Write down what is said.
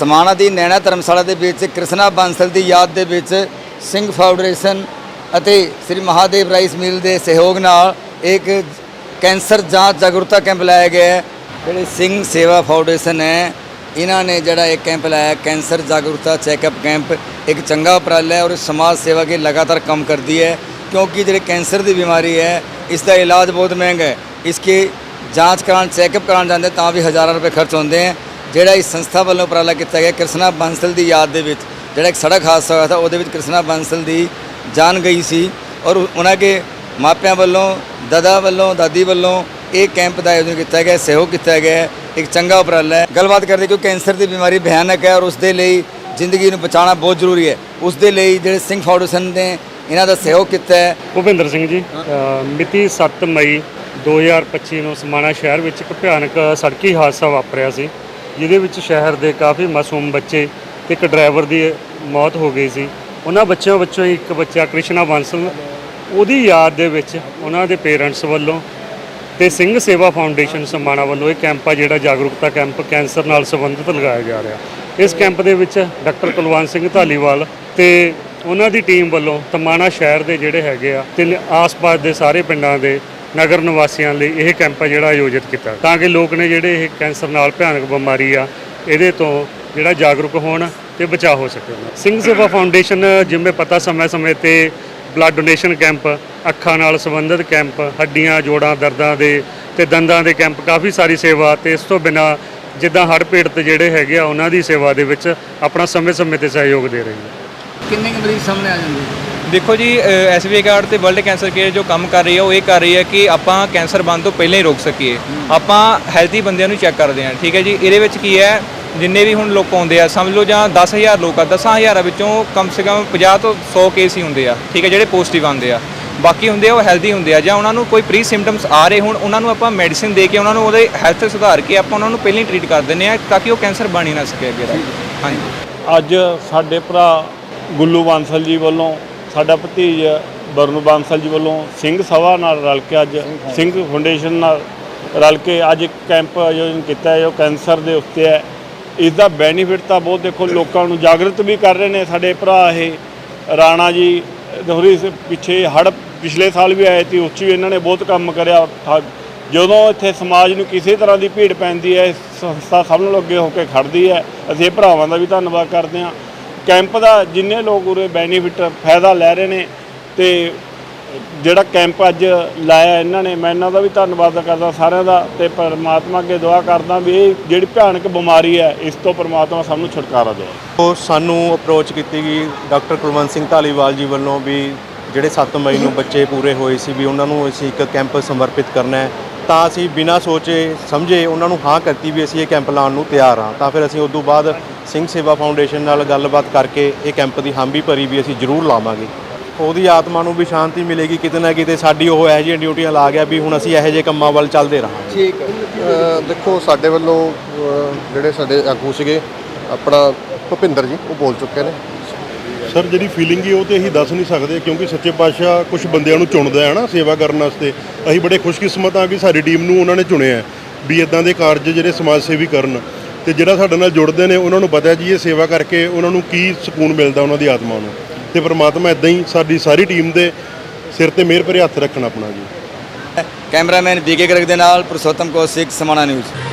ਸਮਾਣਾ ਦੀ ਨੈਣਾ ਧਰਮਸ਼ਾਲਾ ਦੇ ਵਿੱਚ ਕ੍ਰਿਸ਼ਨਾ ਬਾਂਸਲ ਦੀ ਯਾਦ ਦੇ ਵਿੱਚ ਸਿੰਘ ਫਾਊਂਡੇਸ਼ਨ ਅਤੇ ਸ੍ਰੀ ਮਹਾਦੇਵ ਰਾਈਸ ਮਿਲ ਦੇ ਸਹਿਯੋਗ ਨਾਲ ਇੱਕ ਕੈਂਸਰ ਜਾਂਚ ਜਾਗਰੂਕਤਾ ਕੈਂਪ ਲਾਇਆ ਗਿਆ ਹੈ। ਜਿਹੜੇ ਸਿੰਘ ਸੇਵਾ ਫਾਊਂਡੇਸ਼ਨ ਹੈ, ਇਹਨਾਂ ਨੇ ਜਿਹੜਾ ਇੱਕ ਕੈਂਪ ਲਾਇਆ, ਕੈਂਸਰ ਜਾਗਰੂਕਤਾ ਚੈੱਕਅਪ ਕੈਂਪ, ਇੱਕ ਚੰਗਾ ਉਪਰਾਲਾ ਹੈ ਔਰ ਸਮਾਜ ਸੇਵਾ ਕੇ ਲਗਾਤਾਰ ਕੰਮ ਕਰਦੀ ਹੈ ਕਿਉਂਕਿ ਜਿਹੜੇ ਕੈਂਸਰ ਦੀ ਬਿਮਾਰੀ ਹੈ, ਇਸ ਦਾ ਇਲਾਜ ਬਹੁਤ ਮਹਿੰਗਾ ਹੈ। ਇਸਕੇ ਜਾਂਚ ਕਰਾਉਣ, ਚੈੱਕਅਪ ਕਰਾਉਣ ਜਾਂਦੇ ਤਾਂ ਵੀ ਹਜ਼ਾਰਾਂ ਰੁਪਏ ਖਰਚ ਹੁੰਦੇ ਹੈ। ਜਿਹੜਾ ਇਸ ਸੰਸਥਾ ਵੱਲੋਂ ਉਪਰਾਲਾ ਕੀਤਾ ਗਿਆ ਕ੍ਰਿਸ਼ਨਾ ਬਾਂਸਲ ਦੀ ਯਾਦ ਦੇ ਵਿੱਚ ਜਿਹੜਾ ਇੱਕ ਸੜਕ ਹਾਦਸਾ ਹੋਇਆ ਸੀ ਉਹਦੇ ਵਿੱਚ ਕ੍ਰਿਸ਼ਨਾ ਬਾਂਸਲ ਦੀ ਜਾਨ ਗਈ ਸੀ ਔਰ ਉਹ- ਉਹਨਾਂ ਦੇ ਮਾਪਿਆਂ ਵੱਲੋਂ ਦਾਦਾ ਵੱਲੋਂ ਦਾਦੀ ਵੱਲੋਂ ਇਹ ਕੈਂਪ ਦਾ ਆਯੋਜਨ ਕੀਤਾ ਗਿਆ ਸਹਿਯੋਗ ਕੀਤਾ ਗਿਆ। ਇੱਕ ਚੰਗਾ ਉਪਰਾਲਾ ਹੈ। ਗੱਲਬਾਤ ਕਰਦੇ ਕਿਉਂਕਿ ਕੈਂਸਰ ਦੀ ਬਿਮਾਰੀ ਭਿਆਨਕ ਹੈ ਔਰ ਉਸ ਦੇ ਲਈ ਜ਼ਿੰਦਗੀ ਨੂੰ ਬਚਾਉਣਾ ਬਹੁਤ ਜ਼ਰੂਰੀ ਹੈ। ਉਸ ਦੇ ਲਈ ਜਿਹੜੇ ਸਿੰਘ ਫਾਊਂਡੇਸ਼ਨ ਨੇ ਇਹਨਾਂ ਦਾ ਸਹਿਯੋਗ ਕੀਤਾ ਹੈ। ਭੁਪਿੰਦਰ ਸਿੰਘ ਜੀ ਮਿਤੀ 7 ਮਈ 2025 ਨੂੰ ਸਮਾਣਾ ਸ਼ਹਿਰ ਵਿੱਚ ਇੱਕ ਭਿਆਨਕ ਸੜਕੀ ਹਾਦਸਾ ਵਾਪਰਿਆ ਸੀ। ਜਿਹਦੇ ਵਿੱਚ ਸ਼ਹਿਰ ਦੇ ਕਾਫੀ ਮਾਸੂਮ ਬੱਚੇ ਤੇ ਇੱਕ ਡਰਾਈਵਰ ਦੀ ਮੌਤ ਹੋ ਗਈ ਸੀ। ਉਹਨਾਂ ਬੱਚਿਆਂ ਵਿੱਚੋਂ ਇੱਕ ਬੱਚਾ ਕ੍ਰਿਸ਼ਨਾ ਬਾਂਸਲ, ਉਹਦੀ ਯਾਦ ਦੇ ਵਿੱਚ ਉਹਨਾਂ ਦੇ ਪੇਰੈਂਟਸ ਵੱਲੋਂ ਤੇ ਸਿੰਘ ਸੇਵਾ ਫਾਊਂਡੇਸ਼ਨ ਸਮਾਣਾ ਵੱਲੋਂ ਇਹ ਕੈਂਪ ਆ ਜਿਹੜਾ ਜਾਗਰੂਕਤਾ ਕੈਂਪ ਕੈਂਸਰ ਨਾਲ ਸੰਬੰਧਿਤ ਲਗਾਇਆ ਜਾ ਰਿਹਾ। ਇਸ ਕੈਂਪ ਦੇ ਵਿੱਚ ਡਾਕਟਰ ਕੁਲਵੰਤ ਸਿੰਘ ਧਾਲੀਵਾਲ ਤੇ ਉਹਨਾਂ ਦੀ ਟੀਮ ਵੱਲੋਂ ਤਮਾਣਾ ਸ਼ਹਿਰ ਦੇ ਜਿਹੜੇ ਹੈਗੇ ਆ ਤੇ ਆਸ-ਪਾਸ ਦੇ ਸਾਰੇ ਪਿੰਡਾਂ ਦੇ ਨਗਰ ਨਿਵਾਸੀਆਂ ਲਈ ਇਹ ਕੈਂਪ ਜਿਹੜਾ ਆਯੋਜਿਤ ਕੀਤਾ। ਤਾਂ ਕਿ ਲੋਕ ਨੇ ਜਿਹੜੇ ਇਹ ਕੈਂਸਰ ਨਾਲ ਭਿਆਨਕ ਬਿਮਾਰੀ ਆ, ਇਹਦੇ ਤੋਂ ਜਿਹੜਾ ਜਾਗਰੂਕ ਹੋਣ ਤੇ ਬਚਾਅ ਹੋ ਸਕੇ। ਸਿੰਘ ਸੇਵਾ ਫਾਊਂਡੇਸ਼ਨ ਜਿਵੇਂ ਪਤਾ ਸਮੇਂ-ਸਮੇਂ ਤੇ ਬਲੱਡ ਡੋਨੇਸ਼ਨ ਕੈਂਪ, ਅੱਖਾਂ ਨਾਲ ਸੰਬੰਧਿਤ ਕੈਂਪ, ਹੱਡੀਆਂ, ਜੋੜਾਂ, ਦਰਦਾਂ ਦੇ ਤੇ ਦੰਦਾਂ ਦੇ ਕੈਂਪ, ਕਾਫੀ ਸਾਰੀ ਸੇਵਾ ਤੇ ਇਸ ਤੋਂ ਬਿਨਾ ਜਿੱਦਾਂ ਹੜ੍ਹ ਪੀੜਤ ਜਿਹੜੇ ਹੈਗੇ ਆ, ਉਹਨਾਂ ਦੀ ਸੇਵਾ ਦੇ ਵਿੱਚ ਆਪਣਾ ਸਮੇਂ-ਸਮੇਂ ਤੇ ਸਹਿਯੋਗ ਦੇ ਰਹੀ ਹੈ ਕਿੰਨੇ ਕੁ ਮਰੀਜ਼ ਸਾਹਮਣੇ ਆ ਜਾਂਦੇ? ਦੇਖੋ ਜੀ ਐਸਬੀਆਈ ਕਾਰਡ ਤੇ ਵਰਲਡ ਕੈਂਸਰ ਕੇਅਰ ਜੋ ਕੰਮ ਕਰ ਰਹੀ ਹੈ ਉਹ ਇਹ ਕਰ ਰਹੀ ਹੈ ਕਿ ਆਪਾਂ ਕੈਂਸਰ ਬਣਨ ਤੋਂ ਪਹਿਲਾਂ ਹੀ ਰੋਕ ਸਕੀਏ। ਆਪਾਂ ਹੈਲਥੀ ਬੰਦਿਆਂ ਨੂੰ ਚੈੱਕ ਕਰਦੇ ਹਾਂ ਠੀਕ ਹੈ ਜੀ? ਇਹਦੇ ਵਿੱਚ ਕੀ ਹੈ ਜਿੰਨੇ ਵੀ ਹੁਣ ਲੋਕ ਆਉਂਦੇ ਆ ਸਮਝ ਲਓ ਜਾਂ 10000 ਲੋਕ ਆ 10000 ਵਿੱਚੋਂ ਕਮ ਸੇ ਕਮ 50 ਤੋਂ 100 ਕੇਸ ਹੀ ਹੁੰਦੇ ਆ ਠੀਕ ਹੈ ਜਿਹੜੇ ਪੋਜ਼ਿਟਿਵ ਆਉਂਦੇ ਆ। ਬਾਕੀ ਹੁੰਦੇ ਆ ਉਹ ਹੈਲਦੀ ਹੁੰਦੇ ਆ ਜਾਂ ਉਹਨਾਂ ਨੂੰ ਕੋਈ ਪ੍ਰੀ ਸਿੰਪਟਮਸ ਆ ਰਹੇ ਹੁਣ ਉਹਨਾਂ ਨੂੰ ਆਪਾਂ ਮੈਡੀਸਿਨ ਦੇ ਕੇ ਉਹਨਾਂ ਨੂੰ ਉਹਦੇ ਹੈਲਥ ਸੁਧਾਰ ਕੇ ਆਪਾਂ ਉਹਨਾਂ ਨੂੰ ਪਹਿਲਾਂ ਹੀ ਟ੍ਰੀਟ ਕਰ ਦਿੰਦੇ ਆ ਤਾਂ ਕਿ ਉਹ ਕੈਂਸਰ ਬਣ ਹੀ ਨਾ ਸਕੇ ਅੱਗੇ ਦਾ। ਹਾਂਜੀ। ਅੱਜ ਸਾਡੇ ਭਰਾ ਗੁੱਲੂ ਬਾਂਸਲ ਜੀ ਵੱਲੋਂ ਸਾਡਾ ਭਤੀਜ ਬਰਨੂ ਬਾਂਸਲ ਜੀ ਵੱਲੋਂ ਸਿੰਘ ਸਭਾ ਨਾਲ ਰਲ ਕੇ ਅੱਜ ਸਿੰਘ ਫਾਊਂਡੇਸ਼ਨ ਨਾਲ ਰਲ ਕੇ ਅੱਜ ਇੱਕ ਕੈਂਪ ਆਯੋਜਨ ਕੀਤਾ ਹੈ, ਜੋ ਕੈਂਸਰ ਦੇ ਉੱਤੇ ਹੈ। ਇਸ ਦਾ ਬੈਨੀਫਿਟ ਤਾਂ ਬਹੁਤ ਦੇਖੋ, ਲੋਕਾਂ ਨੂੰ ਜਾਗਰਤ ਵੀ ਕਰ ਰਹੇ ਨੇ ਸਾਡੇ ਭਰਾ ਇਹ ਰਾਣਾ ਜੀ ਦੋਹਰੀ ਪਿੱਛੇ ਹੜ ਪਿਛਲੇ ਸਾਲ ਵੀ ਆਏ ਸੀ, ਉਸ 'ਚ ਵੀ ਇਹਨਾਂ ਨੇ ਬਹੁਤ ਕੰਮ ਕਰਿਆ। ਠਾ- ਜਦੋਂ ਇੱਥੇ ਸਮਾਜ ਨੂੰ ਕਿਸੇ ਤਰ੍ਹਾਂ ਦੀ ਭੀੜ ਪੈਂਦੀ ਹੈ ਸੰਸਥਾ ਸਭ ਨੂੰ ਅੱਗੇ ਹੋ ਕੇ ਖੜਦੀ ਹੈ। ਅਸੀਂ ਇਹ ਭਰਾਵਾਂ ਦਾ ਵੀ ਧੰਨਵਾਦ ਕਰਦੇ ਹਾਂ। ਕੈਂਪ ਦਾ ਜਿੰਨੇ ਲੋਕ ਉਰੇ ਬੈਨੀਫਿਟ ਫਾਇਦਾ ਲੈ ਰਹੇ ਨੇ ਤੇ ਜਿਹੜਾ ਕੈਂਪ ਅੱਜ ਲਾਇਆ ਇਹਨਾਂ ਨੇ, ਮੈਂ ਇਹਨਾਂ ਦਾ ਵੀ ਧੰਨਵਾਦ ਕਰਦਾ ਸਾਰਿਆਂ ਦਾ ਤੇ ਪਰਮਾਤਮਾ ਅੱਗੇ ਦੁਆ ਕਰਦਾ ਵੀ ਇਹ ਜਿਹੜੀ ਭਿਆਨਕ ਬਿਮਾਰੀ ਹੈ, ਇਸ ਤੋਂ ਪਰਮਾਤਮਾ ਸਭ ਨੂੰ ਛੁਟਕਾਰਾ ਦੇ ਉਹ ਸਾਨੂੰ ਅਪਰੋਚ ਕੀਤੀ ਗਈ ਡਾਕਟਰ ਕੁਲਵੰਤ ਸਿੰਘ ਧਾਲੀਵਾਲ ਜੀ ਵੱਲੋਂ ਵੀ ਜਿਹੜੇ 7 ਮਈ ਨੂੰ ਬੱਚੇ ਪੂਰੇ ਹੋਏ ਸੀ ਵੀ ਉਹਨਾਂ ਨੂੰ ਅਸੀਂ ਇੱਕ ਕੈਂਪ ਸਮਰਪਿਤ ਕਰਨਾ ਹੈ। ਤਾਂ ਅਸੀਂ ਬਿਨਾਂ ਸੋਚੇ, ਸਮਝੇ ਉਹਨਾਂ ਨੂੰ ਹਾਂ ਕਰਤੀ ਵੀ ਅਸੀਂ ਇਹ ਕੈਂਪ ਲਾਉਣ ਨੂੰ ਤਿਆਰ ਹਾਂ। ਤਾਂ ਫਿਰ ਅਸੀਂ ਉਸ ਤੋਂ ਬਾਅਦ ਸਿੰਘ ਸੇਵਾ ਫਾਊਂਡੇਸ਼ਨ ਨਾਲ ਗੱਲਬਾਤ ਕਰਕੇ ਇਹ ਕੈਂਪ ਦੀ ਹਾਮੀ ਭਰੀ ਵੀ ਅਸੀਂ ਜ਼ਰੂਰ ਲਾਵਾਂਗੇ। ਉਹਦੀ ਆਤਮਾ ਨੂੰ ਵੀ ਸ਼ਾਂਤੀ ਮਿਲੇਗੀ ਕਿਤੇ ਨਾ ਕਿਤੇ ਸਾਡੀ ਉਹ ਇਹੋ ਜਿਹੀਆਂ ਡਿਊਟੀਆਂ ਲਾ ਗਿਆ ਵੀ ਹੁਣ ਅਸੀਂ ਇਹੋ ਜਿਹੇ ਕੰਮਾਂ ਵੱਲ ਚੱਲਦੇ ਰਹਾਂਗੇ। ਠੀਕ ਦੇਖੋ ਸਾਡੇ ਵੱਲੋਂ ਜਿਹੜੇ ਸਾਡੇ ਆਗੂ ਸੀਗੇ ਆਪਣਾ ਭੁਪਿੰਦਰ ਜੀ ਉਹ ਬੋਲ ਚੁੱਕੇ ਨੇ। ਸਰ ਜਿਹੜੀ ਫੀਲਿੰਗ ਹੈ ਉਹ ਤੇ ਅਸੀਂ ਦੱਸ ਨਹੀਂ ਸਕਦੇ ਕਿਉਂਕਿ ਸੱਚੇ ਪਾਤਸ਼ਾਹ ਕੁਝ ਬੰਦਿਆਂ ਨੂੰ ਚੁਣਦਾ ਹੈ ਨਾ ਸੇਵਾ ਕਰਨ ਵਾਸਤੇ। ਅਸੀਂ ਬੜੇ ਖੁਸ਼ਕਿਸਮਤ ਹਾਂ ਕਿ ਸਾਡੀ ਟੀਮ ਨੂੰ ਉਹਨਾਂ ਨੇ ਚੁਣਿਆ ਹੈ ਵੀ ਇਦਾਂ ਦੇ ਕਾਰਜ ਜਿਹੜੇ ਸਮਾਜ ਸੇਵੀ ਕਰਨ। ਤੇ ਜਿਹੜਾ ਸਾਡੇ ਨਾਲ ਜੁੜਦੇ ਨੇ, ਉਹਨਾਂ ਨੂੰ ਪਤਾ ਜੀ ਇਹ ਸੇਵਾ ਕਰਕੇ ਉਹਨਾਂ ਨੂੰ ਕੀ ਸਕੂਨ ਮਿਲਦਾ ਉਹਨਾਂ ਦੀ ਆਤਮਾ ਨੂੰ। ਤੇ ਪ੍ਰਮਾਤਮਾ ਇਦਾਂ ਹੀ ਸਾਡੀ ਸਾਰੀ ਟੀਮ ਦੇ ਸਿਰ ਤੇ ਮਿਹਰ ਭਰੇ ਹੱਥ ਰੱਖਣ ਆਪਣਾ ਜੀ। ਕੈਮਰਾਮੈਨ ਬੀਕੇ ਗਰਗ ਦੇ ਨਾਲ ਪੁਰਸ਼ੋਤਮ ਕੌਸ਼ਿਕ ਸਮਾਣਾ ਨਿਊਜ਼।